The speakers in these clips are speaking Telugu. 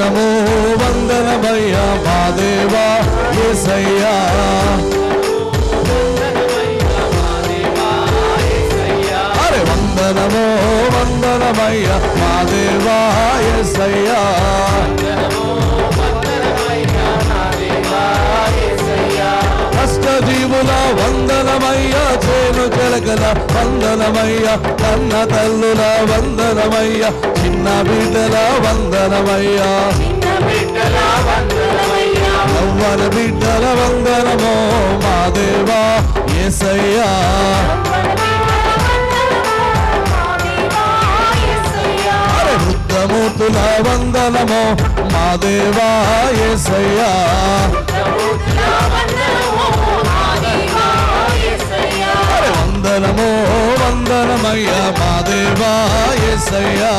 వందనము వందనమయ్యా మా దేవా ఏసయ్యా. అరే వందనము వందనమయ్యా మా దేవా కష్టజీవుల వందనమయ్యా చేను చెలకల వందనమయ్యా కన్న తల్లుల వందనమయ్యా చిన్న బిడ్డల వందనమయ్యా. అవ్వన బిడ్డల వందనమో మా దేవా ఎసయ్యా అరే వందనమో మా దేవా ఎసయ్యా వందనమో వందనమయ్యా మా దేవా ఎసయ్యా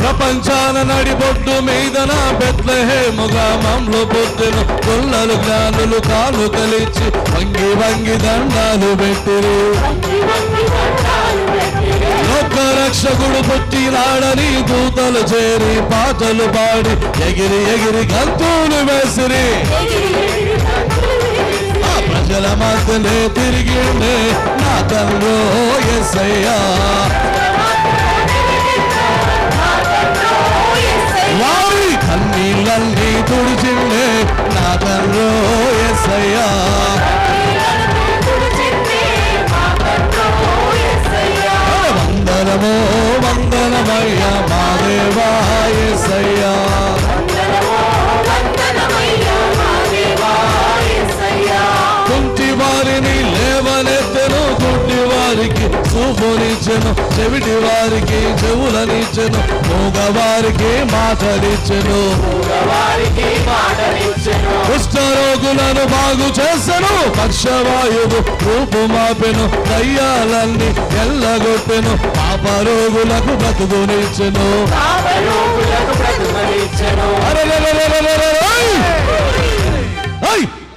ప్రపంచాన నడిబొడ్డు మీదన బెత్లహేముగా మమ్లు పొద్దును కొల్లలు జ్ఞానులు కాలు కలిచి వంగి వంగి దండాలు పెట్టిరు. లోక రక్షకుడు పుట్టినాడని దూతలు చేరి పాటలు పాడి ఎగిరి ఎగిరి గంతులు వేసిరి. మధ్యనే తిరిగిండే నా తండ్రో ఎస్సయ్యా. వారి కన్నీళ్ళన్నీ తుడిచిండే నా తండ్రో ఎస్సయ్యా. వందనమో వందనమయ్యా మా దేవా ఎస్సయ్యా. చూపునిచ్చెను చెవిటి వారికి చెవులనిచ్చెను మూగ వారికి మాటలిచ్చెను. కుష్ఠరోగులను బాగు చేసెను పక్షవాయువు రూపు మాపెను దయ్యాలన్నీ ఎల్లగొట్టెను పాప రోగులకు బ్రతుకునిచ్చెను!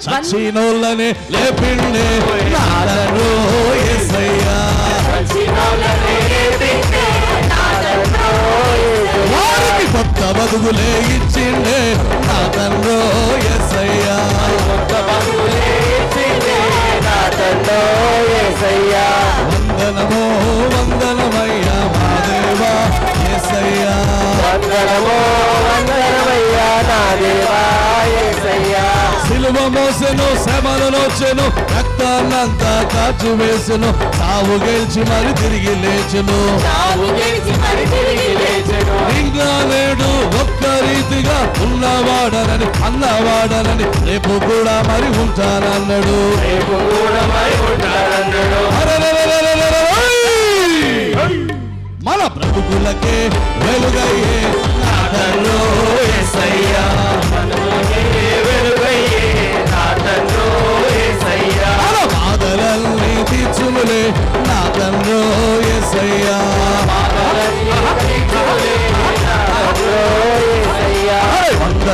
చచ్చినోళ్ళని లేపిండే. వారికి కొత్త బతుకులే ఇచ్చిండే నా తండ్రో ఎస్సయ్యా వందనమో వందనమయ్యా మా దేవా ఎస్సయ్యా సిలువ మోసెను శ్రమను నోచెను రక్తాన్నంతా కాచి వేసెను సావు గెలిచి మరి తిరిగి లేచెను. ఇంకా నేడు ఒక్క రీతిగా ఉన్నవాడనని అన్నవాడనని రేపు కూడా మరి ఉంటానన్నాడు. అరెరెరెరెరెరె!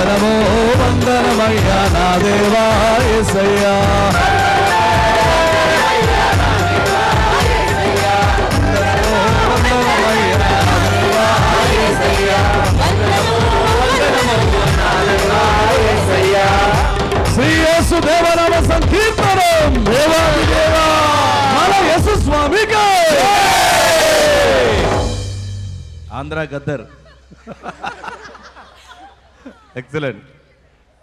వందనమో వందనమయ్యా నా దేవా యేసయ్యా వందనమయ్యా దేవనామ సంకీర్తనం. దేవాది దేవా మన యేసు స్వామికి. ఆంధ్ర గద్దర్. Excellent.